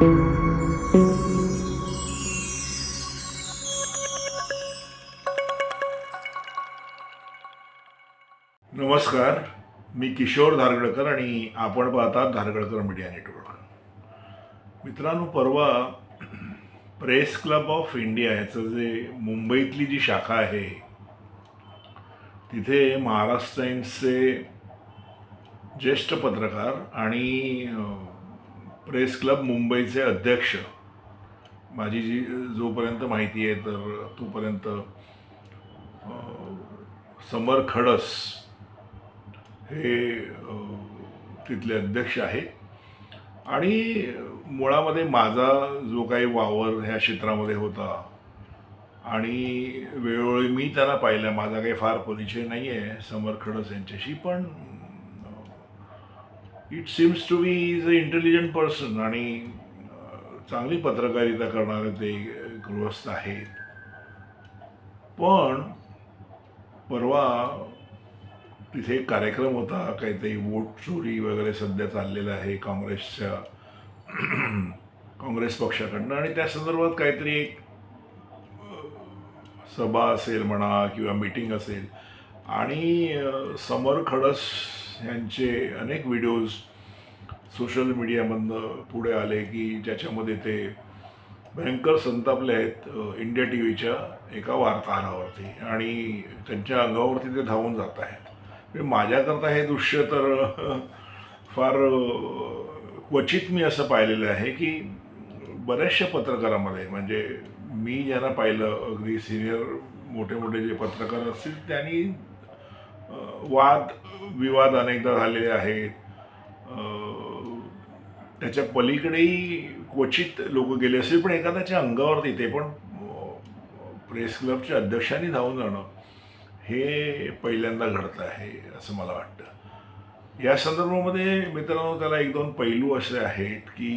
नमस्कार मी किशोर धारगडकर आणि आपण पाहतात धारगडकर मीडिया नेटवर्क. मित्रांनो परवा प्रेस क्लब ऑफ इंडिया याचं जे मुंबईतली जी शाखा आहे तिथे महाराष्ट्र टाईम्सचे ज्येष्ठ पत्रकार आणि प्रेस क्लब मुंबईचे अध्यक्ष. माझी जी जोपर्यंत माहिती आहे तर तोपर्यंत समर खडस हे तिथले अध्यक्ष आहे. आणि मुळामध्ये माझा जो काही वावर ह्या क्षेत्रामध्ये होता आणि वेळोवेळी मी त्यांना पाहिलं माझा काही फार परिचय नाही आहे समर खडस यांच्याशी पण it seems to be is a intelligent person आणि चांगली पत्रकारिता करणारे ते गृहस्थ आहेत. पण परवा तिथे एक कार्यक्रम होता काहीतरी वोट चोरी वगैरे सध्या चाललेला आहे काँग्रेसच्या काँग्रेस पक्षाकडनं आणि त्या संदर्भात काहीतरी एक सभा असेल म्हणा किंवा मीटिंग असेल. आणि समर खडस यांचे अनेक व्हिडिओज सोशल मीडियामधनं पुढे आले की ज्याच्यामध्ये ते भयंकर संतापले आहेत इंडिया टी व्हीच्या एका वार्ताहरावरती आणि त्यांच्या अंगावरती ते धावून जात आहेत. म्हणजे माझ्याकरता हे दृश्य तर फार क्वचित मी असं पाहिलेलं आहे की बऱ्याचशा पत्रकारामध्ये म्हणजे मी ज्यांना पाहिलं अगदी सिनियर मोठे मोठे जे पत्रकार असतील त्यांनी वाद विवाद अनेकदा झालेले आहेत. त्याच्या पलीकडेही क्वचित लोक गेले असतील पण एखाद्याच्या अंगावरती ते पण प्रेस क्लबच्या अध्यक्षांनी धावून जाणं हे पहिल्यांदा घडतं आहे असं मला वाटतं. या संदर्भामध्ये मित्रांनो त्याला एक दोन पैलू असे आहेत की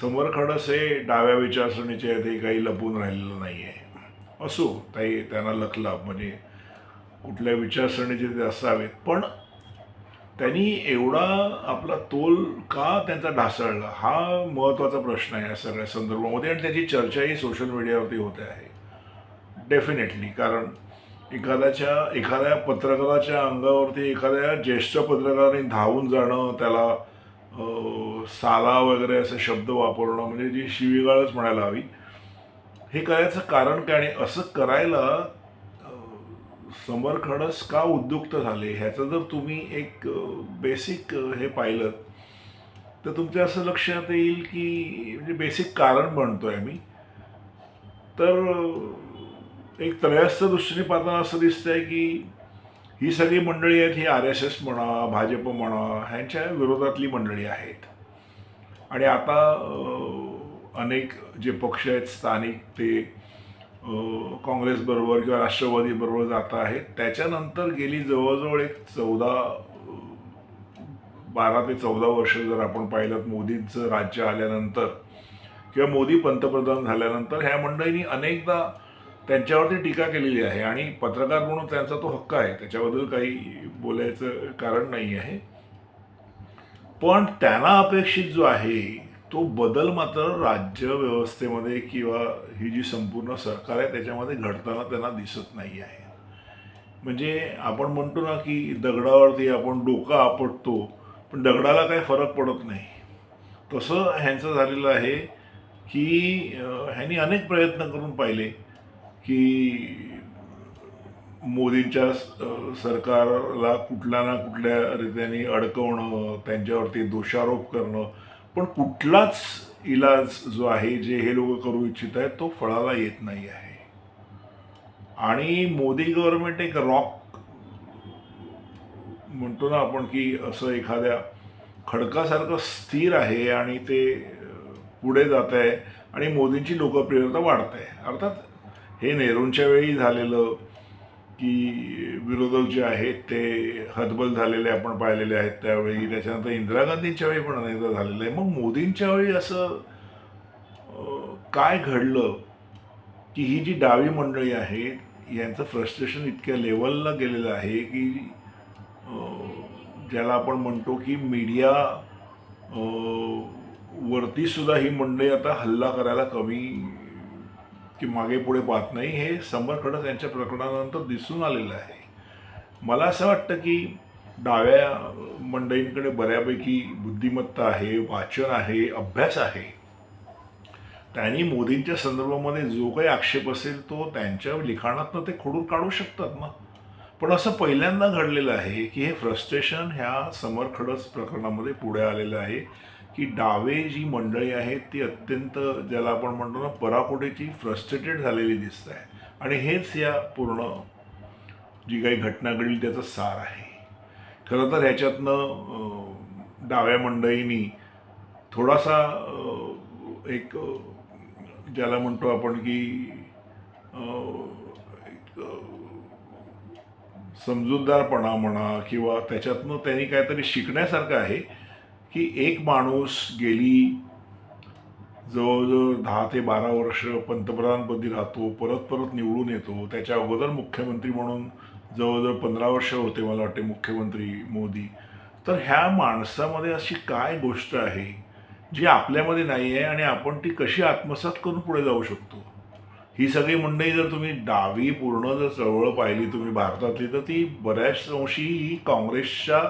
समोर खडस हे डाव्या विचारसरणीचे आहे ते काही लपून राहिलेलं नाही आहे असो काही त्यांना लखला म्हणजे कुठल्या विचारसरणीचे ते असावेत. पण त्यांनी एवढा आपला तोल का त्यांचा ढासळला? हा महत्त्वाचा प्रश्न आहे या सगळ्या संदर्भामध्ये आणि त्याची चर्चाही सोशल मीडियावरती होते आहे. डेफिनेटली कारण एखाद्याच्या एखाद्या पत्रकाराच्या अंगावरती एखाद्या ज्येष्ठ पत्रकाराने धावून जाणं त्याला साला वगैरे असे शब्द वापरणं म्हणजे जी शिवीगाळच म्हणायला हवी हे करायचं कारण काय? आणि असं करायला समर खडस का उद्युक्त झाले? ह्याचं जर तुम्ही एक बेसिक हे पाहिलं तर तुमच्या असं लक्षात येईल की म्हणजे बेसिक कारण म्हणतोय मी तर एक त्रयस्थ दृष्टीने पाहताना असं दिसतंय की ही सगळी मंडळी आहेत ही आर एस एस म्हणा भाजप म्हणा ह्यांच्या विरोधातली मंडळी आहेत. आणि आता अनेक जे पक्ष आहेत स्थानिक ते काँग्रेसबरोबर किंवा राष्ट्रवादीबरोबर जात आहेत त्याच्यानंतर गेली जवळजवळ एक चौदा बारा ते चौदा वर्ष जर आपण पाहिलं मोदींचं राज्य आल्यानंतर किंवा मोदी पंतप्रधान झाल्यानंतर ह्या मंडळींनी अनेकदा त्यांच्यावरती टीका केलेली आहे आणि पत्रकार म्हणून त्यांचा तो हक्क आहे. त्याच्याबद्दल काही बोलायचं कारण नाही आहे. पण त्यांना अपेक्षित जो आहे तो बदल मात्र राज्य व्यवस्थेमध्ये किंवा ही जी संपूर्ण सरकार आहे त्याच्यामध्ये घडताना त्यांना दिसत नाही आहे. म्हणजे आपण म्हणतो ना की दगडावरती आपण डोकं आपटतो पण दगडाला काही फरक पडत नाही. तसं ह्यांचं झालेलं आहे की ह्यांनी अनेक प्रयत्न करून पाहिले की मोदींच्या सरकारला कुठल्या ना कुठल्या रीतीने अडकवणं त्यांच्यावरती दोषारोप करणं पण कुठलाच इलाज जो आहे जे हे लोक करू इच्छित आहेत तो फळाला येत नाही आहे. आणि मोदी गव्हर्नमेंट एक रॉक म्हणतो ना आपण की असं एखाद्या खडकासारखं स्थिर आहे आणि ते पुढे जात आहे आणि मोदींची लोकप्रियता वाढत आहे. अर्थात हे नेहरूंच्या वेळी झालेलं की विरोधक जे आहेत ते हतबल झालेले आपण पाहिलेले आहेत त्यावेळी. त्याच्यानंतर इंदिरा गांधींच्या वेळी पण अनेकदा झालेलं आहे. मग मोदींच्या वेळी असं काय घडलं की ही जी डावी मंडळी आहेत यांचं फ्रस्ट्रेशन इतक्या लेवलला गेलेलं आहे की ज्याला आपण म्हणतो की मीडिया वरतीसुद्धा ही मंडळी आता हल्ला करायला कमी की मागे पुढे पाहत नाही हे समर खडस यांच्या प्रकरणानंतर दिसून आलेलं आहे. मला असं वाटतं की डाव्या मंडळींकडे बऱ्यापैकी बुद्धिमत्ता आहे वाचन आहे अभ्यास आहे. त्यांनी मोदींच्या संदर्भामध्ये जो काही आक्षेप असेल तो त्यांच्या लिखाणातनं ते खोडून काढू शकतात ना? पण असं पहिल्यांदा घडलेलं आहे की हे फ्रस्ट्रेशन ह्या समर खडस प्रकरणामध्ये पुढे आलेलं आहे. की डावे जी मंडळी आहेत ती अत्यंत ज्याला आपण म्हणतो ना पराकोटीची फ्रस्ट्रेटेड झालेली दिसत आहे. आणि हेच या पूर्ण जी काही घटना घडली त्याचं सार आहे. खरं तर ह्याच्यातनं डाव्या मंडळींनी थोडासा एक ज्याला म्हणतो आपण की एक समजूतदारपणा म्हणा किंवा त्याच्यातनं त्यांनी काहीतरी शिकण्यासारखं आहे की एक माणूस गेली जवळजवळ दहा ते बारा वर्ष पंतप्रधानपदी राहतो परत परत निवडून येतो. त्याच्या अगोदर मुख्यमंत्री म्हणून जवळजवळ पंधरा वर्ष होते मला वाटते मुख्यमंत्री मोदी. तर ह्या माणसामध्ये अशी काय गोष्ट आहे जी आपल्यामध्ये नाही आहे आणि आपण ती कशी आत्मसात करून पुढे जाऊ शकतो? ही सगळी मंडळी जर तुम्ही डावी पूर्ण जर चळवळ पाहिली तुम्ही भारतातली तर ती बऱ्याच अंशी ही काँग्रेसच्या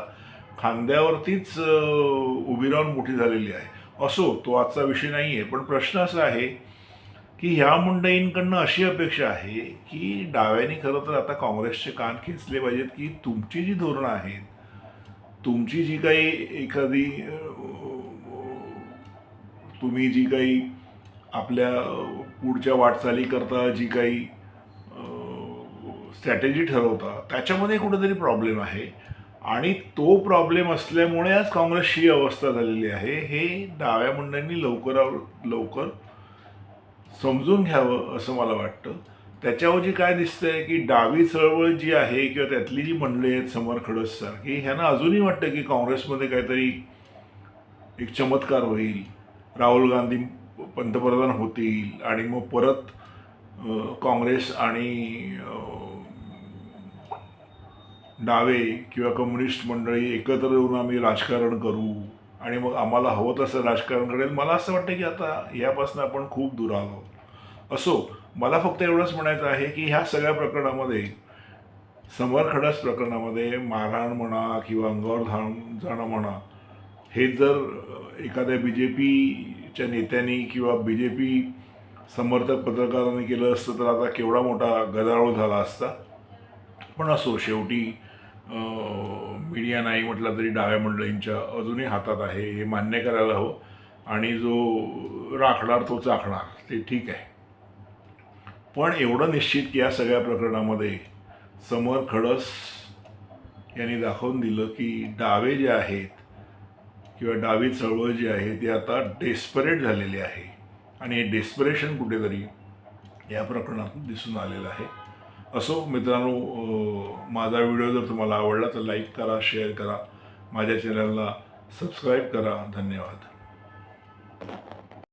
खांद्यावरतीच उभी राहून मोठी झालेली आहे. असो तो आजचा विषय नाही आहे पण प्रश्न असा आहे की ह्या मुंडईंकडनं अशी अपेक्षा आहे की डाव्याने खरं तर आता काँग्रेसचे कान खेचले पाहिजेत की तुमची जी धोरणं आहेत तुमची जी काही एखादी तुम्ही जी काही आपल्या पुढच्या वाटचाली करता जी काही स्ट्रॅटेजी ठरवता त्याच्यामध्ये कुठेतरी प्रॉब्लेम आहे. आणि तो प्रॉब्लेम असल्यामुळे आज काँग्रेसची ही अवस्था झालेली आहे. हे डाव्या मंडळींनी लवकरावर लवकर समजून घ्यावं असं मला वाटतं. त्याच्याऐवजी काय दिसतंय की डावी चळवळ जी आहे किंवा त्यातली जी मंडळी आहेत समर खडससारखी ह्यांना अजूनही वाटतं की काँग्रेसमध्ये काहीतरी एक चमत्कार होईल. राहुल गांधी पंतप्रधान होतील आणि मग परत काँग्रेस आणि डावे किंवा कम्युनिस्ट मंडळी एकत्र येऊन आम्ही राजकारण करू. आणि मग आम्हाला हवं तसं राजकारण करेल. मला असं वाटतं की आता यापासून आपण खूप दूर आलो. असो मला फक्त एवढंच म्हणायचं आहे की ह्या सगळ्या प्रकरणामध्ये समर खडस प्रकरणामध्ये मारहाण म्हणा किंवा अंगावर धाण जाणं म्हणा हे जर एखाद्या बी जे पीच्या नेत्यांनी किंवा बी जे पी समर्थक पत्रकारांनी केलं असतं तर आता केवढा मोठा गदारोळ झाला असता. पण असो शेवटी मीडिया नाही म्हटलं तरी डाव्या मंडळींच्या अजूनही हातात आहे हे मान्य करायला हवं. आणि जो राखणार तो चाखणार ते ठीक आहे. पण एवढं निश्चित की या सगळ्या प्रकरणामध्ये समर खडस यांनी दाखवून दिलं की डावे जे आहेत किंवा डावी चळवळ जी आहे ती आता डेस्परेट झालेली आहे. आणि हे डेस्परेशन कुठेतरी या प्रकरणातून दिसून आलेलं आहे. असो मित्रांनो माझा व्हिडिओ जर तुम्हाला आवडला तर लाईक करा शेअर करा. माझ्या चॅनलला सबस्क्राईब करा. धन्यवाद.